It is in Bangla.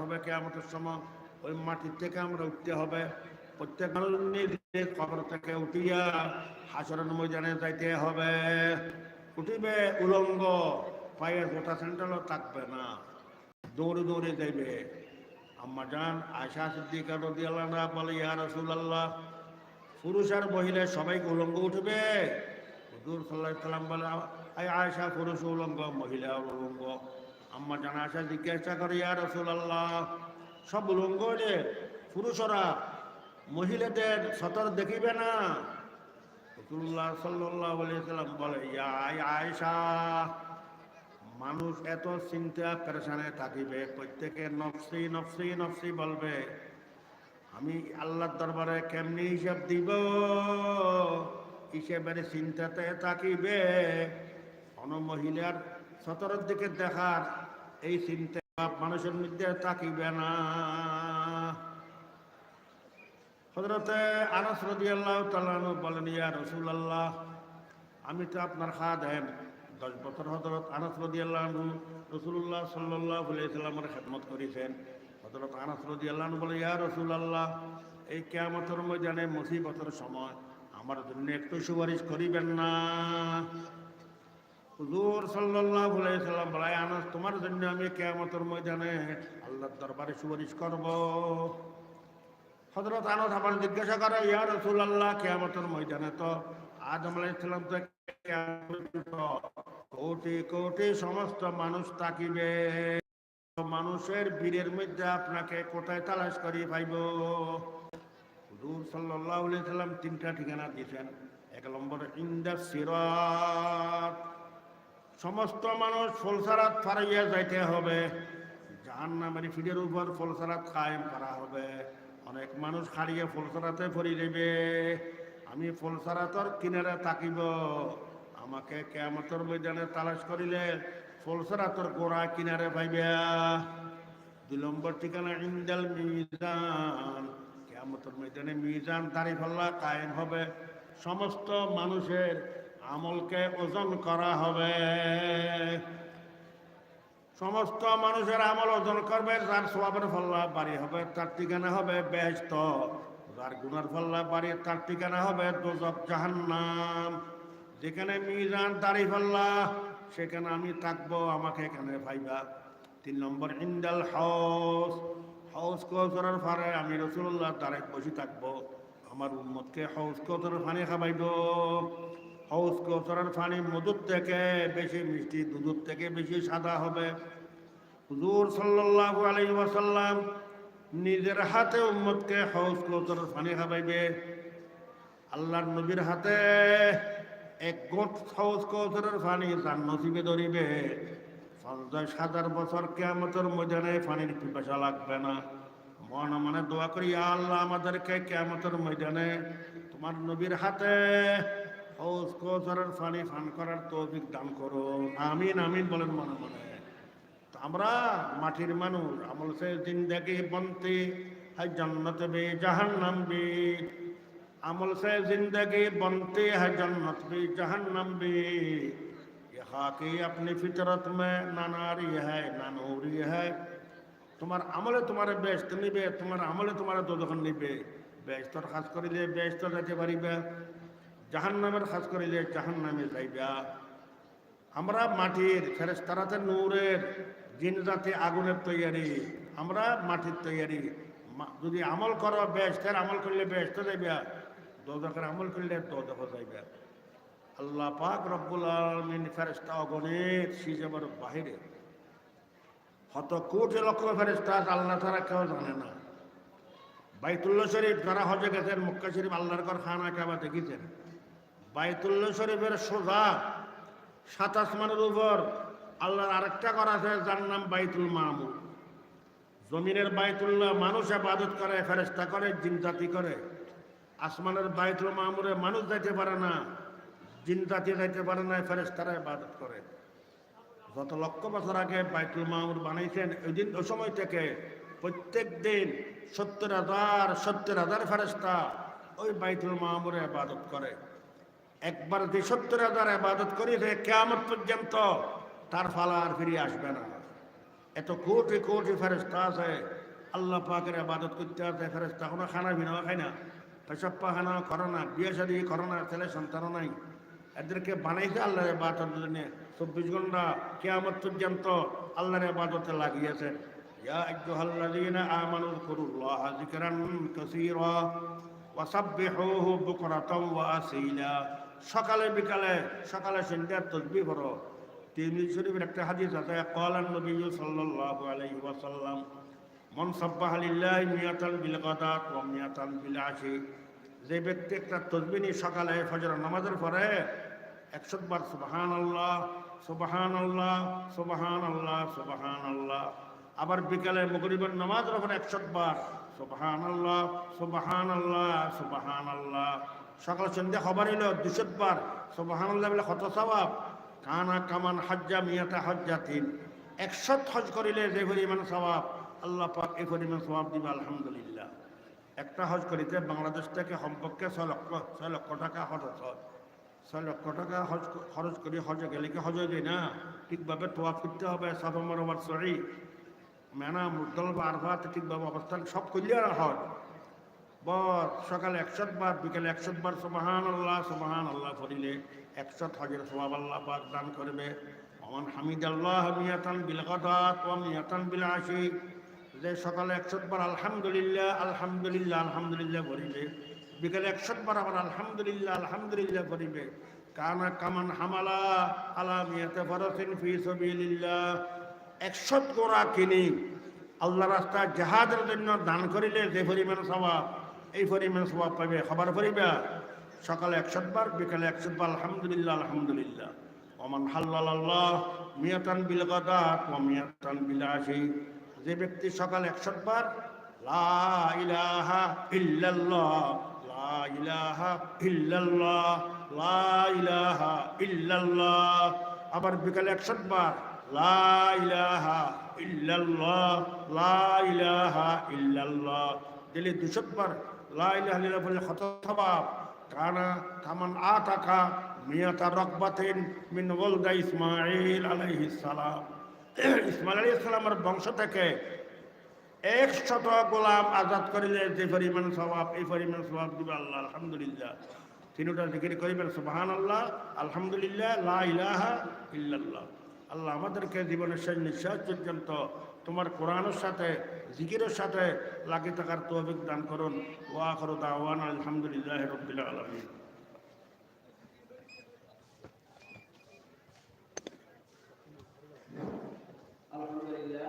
হবে কেয়ামতের সময়, ওই মাটির থেকে আমরা উঠতে হবে। প্রত্যেক খবর থেকে উঠিয়া হাসরের ময়দানে যাইতে হবে। উঠিবে উলঙ্গ পায়ে গোটা সেন্টারও থাকবে না। দৌড়ে দৌড়ে যাইবে। আম্মা জান আয়সা সিদ্দিকা রদি বলে, ইয়া রসুল্লাহ পুরুষ আর মহিলা সবাইকে উলঙ্গ উঠবে? হুজুর সাল্লাহ সাল্লাম বলে আয়সা, পুরুষ উলঙ্গ, মহিলা উলঙ্গ। আম্মা জানা আয়সা জিজ্ঞাসা করে, ইয়া রসুল্লাহ সব উলঙ্গ পুরুষরা মহিলাদের সতর দেখিবে না। রসুল্লাহ সাল্লাহ সাল্লাম বলে, ইয়া আয়সা মানুষ এত চিন্তা পেরেশানে থাকিবে, প্রত্যেকে নফসি নফসি নফসি বলবে, আমি আল্লাহর দরবারে কেমনি হিসাব দিব? হিসেবের চিন্তাতে থাকিবে? কোন মহিলার সতরের দিকে দেখার এই চিন্তা মানুষের মধ্যে থাকিবে না। হজরতে আনাস রদি আল্লাহ তালু বলেন, ইয়া রসুল আল্লাহ আমি তো আপনার খা দেন দশ বছর হজরত আনাস রদি আল্লাহ রসুল্লাহ সাল্লাহ সাল্লামের খেদমত করেছেন। হজরত আনাস রদি আল্লাহ বলে ইয়া রসুল আল্লাহ এই কেয়ামতের ময়দানে মুসিবতের সময় আমার জন্য একটু সুপারিশ করিবেন না। হুজুর সাল্লাহ সাল্লাম বলে আনাস, তোমার জন্য আমি কেয়ামতের ময়দানে আল্লাহর দরবারে সুপারিশ করব। হজরত আনাস আবার জিজ্ঞাসা করে, ইয়া রসুল আল্লাহ কেয়ামতের ময়দানে তো আদম আলাইসালাম তো কোটি কোটি সমস্ত মানুষ তাকিবে। মানুষের বীরের মধ্যে আপনাকে কোথায় তালাশ করি পাইব? হুজুর সাল্লাহ সাল্লাম তিনটা ঠিকানা দিয়েছেন। এক নম্বর, ইন্দা সিরাত। সমস্ত মানুষ ফলসারাত ফারাইয়া যাইতে হবে। জাহান নামের ফিডের উপর ফলসারাত কায়েম করা হবে। অনেক মানুষ খাড়িয়ে ফলসারাতে ফরি দেবে আমি ফলসারাতর কিনারে থাকিব। আমাকে কেমতর ময়দানে তালাশ করিলে ফলসারাতর গোড়া কিনারে পাইবে। দুই নম্বর ঠিকানা ইন্দাল মিজান। কেমতর ময়দানে মিজান দাঁড়ি ফল্লা কায়েম হবে। সমস্ত মানুষের আমলকে ওজন করা হবে। সমস্ত মানুষের আমল ওজন করবে, যার সবাবের ফল্লা বাড়ি হবে, তার ঠিকানা হবে বেহস্ত যার গুনার ফল্লা বাড়ি তার ঠিকানা হবে দোজক জাহান্নাম। যেখানে মিজান, দাড়ি ফল্লা, সেখানে আমি থাকব, আমাকে এখানে পাইবা তিন নম্বর, ইন্দাল হাউস। হাউস কৌসরের ফারে আমি রসুল্লাহ তারে বসে থাকব। আমার উম্মতকে হাউস কৌসরের ফানি খাবাইব হাউস কৌসরের ফানি মধুর থেকে বেশি মিষ্টি, দুধুর থেকে বেশি সাদা হবে। হুজুর সাল্লাল্লাহু আলাইহি ওয়াসাল্লাম নিজের হাতে উম্মতকে হাউস কৌসরের ফানি খাবাইবে আল্লাহর নবীর হাতে এক গোট হাউস কৌসরের ফানি তার নসিবে ধরিবে। পঞ্চাশ হাজার বছর কেমতের ময়দানে পানির পিপাসা লাগবে না। মনে মনে দোয়া করি, আল্লাহ আমাদেরকে কেমতের ময়দানে তোমার নবীর হাতে ফানি, ফান করার তৌফিক দান করো। আমিন আমিন বলেন মনে মনে। আমরা মাটির মানুষ, আমল সে জিন্দাগি বনতে হাই জন্নত বে জাহান্নাম বে। আমল সে জিন্দাগি বনতে হাই জন্নত বে জাহান্নাম বে। হাকি আপনি ফিতরত মে, না নারী হ্যায়, না নৌরি হ্যায়। তোমার আমলে তোমার ব্যস্ত নিবে, তোমার আমলে তোমার দোদখন নিবে। ব্যস্ত খাস করিলে ব্যস্ত যেতে পারিবে জাহান নামের খাস জাহান নামে যাইবা। আমরা মাটির ফেরেস্তারাতে নূরের দিন জাতি আগুনের তৈয়ারি, আমরা মাটির তৈয়ারি। যদি আমল করো ব্যস্তের আমল করলে ব্যস্ত যাইবা দোদকের আমল করলে দোদক যাইবা। আল্লাহ পাক রব্বুল আলমিন ফেরেস্তা অগণিত সিজেবার বাহিরে। হত কোটি লক্ষ ফেরেস্তা আল্লাহ ছাড়া কেউ জানে না। বাইতুল্লাহ শরীফ যারা হজে গেছেন, মক্কা শরীফ আল্লাহর ঘর খানা কাবা দেখেছেন। বাইতুল্লাহ শরীফের সোজা সাত আসমানের উপর আল্লাহর আরেকটা ঘর আছে, যার নাম বাইতুল মামুর জমিনের বাইতুল্লাহ মানুষ আবাদত করে ফেরেস্তা করে জিন জাতি করে। আসমানের বাইতুল মামুরে মানুষ যাইতে পারে না জিন জাতি যাইতে পারে না ফেরেস্তারা ইবাদত করে। গত লক্ষ বছর আগে বাইতুল মামুর বানাইছেন, ওই দিন, ওই সময় থেকে প্রত্যেক দিন সত্তর হাজার সত্তর হাজার ফেরেস্তা ওই বাইতুল মামুরে ইবাদত করে। একবার যে সত্তর হাজার ইবাদত করি কেয়ামত পর্যন্ত তার ফালা আর ফিরে আসবে না। এত কোটি কোটি ফেরেস্তা আছে, আল্লাহ পাকের আবাদত করতে আছে ফেরেস্তা কোনো খানা বিনাও খায় না। পেশাব পাখানা করে না, বিয়ে শাদি করে না, ছেলে সন্তানও নাই। এদেরকে বানাইছে আল্লাহর আবাদতের জন্য। চব্বিশ ঘণ্টা কেয়ামত পর্যন্ত আল্লাহর আবাদতে লাগিয়েছে। ইয়া আইয়ুহাল্লাযীনা আমানু যকুরুল্লাহা যিকরান কাসীরা ওয়াসাব্বিহুহু বুকরাতাও ওয়া আসীলা। সকালে বিকালে সকালে সন্ধ্যার তসবিহ করো তিরমিজি শরীফের একটা হাদিস আছে, ক্বালান নবী সাল্লাল্লাহু আলাইহি ওয়াসাল্লাম, মন সাব্বাহ লিল্লাহি মিয়াতান বিল গাদাত ওয়া মিয়াতান বিল আশি। যে ব্যক্তি একটা তসবিনি সকালে ফজর নামাজের পরে একশো বার সুবাহান আল্লাহ সুবাহান আল্লাহ সুবাহান আল্লাহ সুবাহান আল্লাহ আবার বিকালে মগরিবের নামাজের পরে একশো বার সুবাহান আল্লাহ সুবাহান আল্লাহ সুবাহান আল্লাহ সকাল সন্ধ্যা খবর এলো দুশো বার সুবাহান আল্লাহ বলে, কত স্বভাব কানা কামান হজ্জা মিয়াতা হজ্জা তিন একশত হজ করিলে যে পরিমাণ স্বভাব আল্লাহ পাক এই পরিমাণ স্বভাব দিবে, আলহামদুলিল্লাহ। একটা হজ করিতে বাংলাদেশ থেকে সম্পর্কে ছয় লক্ষ ছয় লক্ষ টাকা খরচ হয় ছয় লক্ষ টাকা হজ খরচ করি হজে গেলে কি হজে দেয় না? ঠিকভাবে তোয়াফ ফিরতে হবে, সাফা মারোবার সরি মেনা মুদ্দল বা আরফাতে ঠিকভাবে অবস্থান সব করলে আর হজ। বর, সকালে একশত বার, বিকেলে একশত বার সুবাহান আল্লাহ সুবাহান আল্লাহ করিলে একশত হজের সোয়াব আল্লাহ পাক দান করবে। অমান হামিদ আল্লাহ মিয়াতান বিল গদাত ওয়া মিয়াতান বিল আশি। যে সকালে একশত বার আলহামদুলিল্লাহ আলহামদুলিল্লাহ আলহামদুলিল্লাহ করিবে বিকেলে একশত বার আবার আলহামদুলিল্লাহ আলহামদুলিল্লাহ করিবে কানা কামান হামালা আলা মিয়াতে ফরসিন ফি সাবিলিল্লাহ। একশত গোড়া কিনি আল্লাহ রাস্তায় জাহাজের জন্য দান করিলে যে পরিমাণ স্বভাব এই পরিমাণ স্বভাব পাবে, খবর করিবা সকালে একশত বার বিকালে একশত বার আলহামদুলিল্লাহ আলহামদুলিল্লাহ। ওমান হাল্লাল আল্লাহ মিয়াতান বিল গাদাত ওয়া বিল আশি। যে ব্যক্তি সকালে একশত বার লা ইলাহা ইল্লাল্লাহ, লা ইলাহা ইল্লাল্লাহ, লা ইলাহা ইল্লাল্লাহ। আবার বিকালে একশত বার লা ইলাহা ইল্লাল্লাহ, লা ইলাহা ইল্লাল্লাহ। দিলে দুশত বার লা ইলাহা ইল্লাল্লাহ বলে স্বভাব। মিন বংশ থেকে একশত গোলাম আজাদ করিলে যে পরিমাণ স্বভাব, এই পরিমাণ স্বভাব দিবে আল্লাহ, আলহামদুলিল্লাহ। তিনটা জিকির করিবেন সুবাহান আল্লাহ আলহামদুলিল্লাহ, লা ইলাহা ইল্লাল্লাহ। আল্লাহ আমাদেরকে জীবনের শেষ নিঃশ্বাস পর্যন্ত তোমার কোরআনের সাথে, জিকিরের সাথে লাগে থাকার তহবিক দান করুন। ও আখর দাওয়ান আলহামদুলিল্লাহ রবিল্লা আলমী আলহামদুলিল্লাহ।